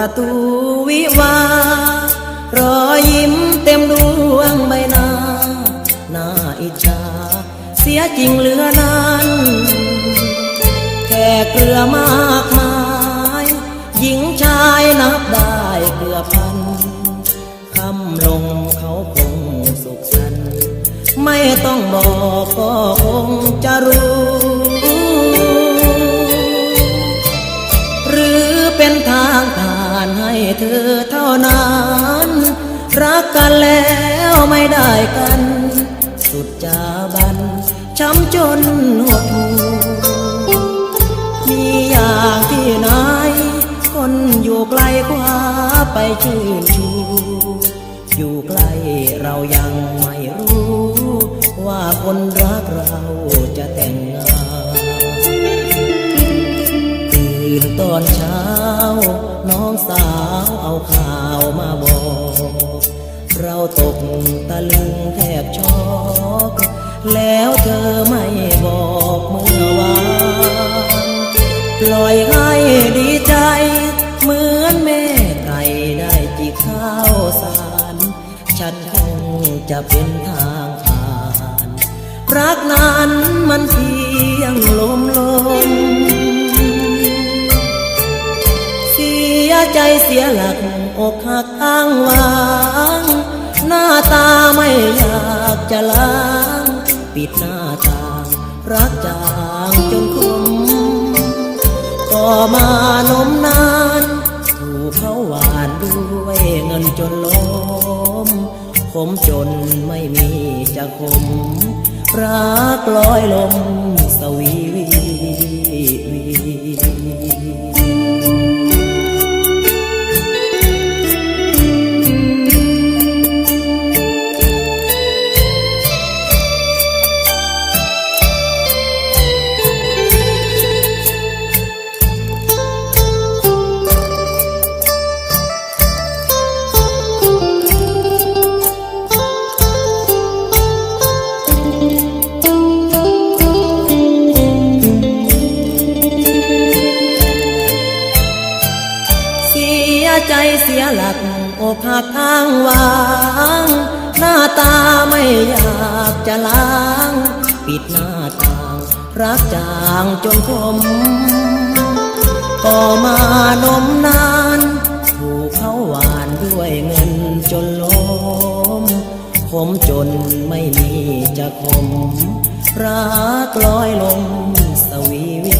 ประตูวิวารอยยิ้มเต็มดวงใบหน้าหน่าอิจฉาเสียจริงเหลือนั้นแค่เกลือมากมาย หญิงชายนับได้เกือบพันคำลงเขาคงสุขสัน ไม่ต้องบอกก็คงจะรู้านั้นรักกันแล้วไม่ได้กัน สุดจาบันช้ำจนหดหูมีอย่างที่ไหนคนอยู่ไกลคว้าไปชื่นชูอยู่ใกล้เรายังไม่รู้ ว่าคน อนเช้า น้องสาวเอาข่าวมาบอก เราตกตะลึงแทบช็อก แล้วเธอไม่บอกเมื่อวาน ปล่อยให้ดีใจ เหมือนแม่ไก่ได้จิกข้าวสาร ฉันคงจะเป็นทางผ่าน รักนั้นมันเใจเสียหลักอกหักอ้างวาง หน้าตาไม่อยากจะล้าง ปิดหน้าต่างรักจางจนคมต่อมานมนานถูกเขาหวานด้วยเงินจนล้มขมจนไม่มีจะคมรักลอยลม ใจเสียหลักอกหักอ้างวาง หน้าตาไม่อยากจะล้าง ปิดหน้าต่าง รักจางจนคมต่อมานมนาน ถูกเขาหวานด้วยเงินจนล้มผมจนไม่มีจะคม รักลอยลมสวีวี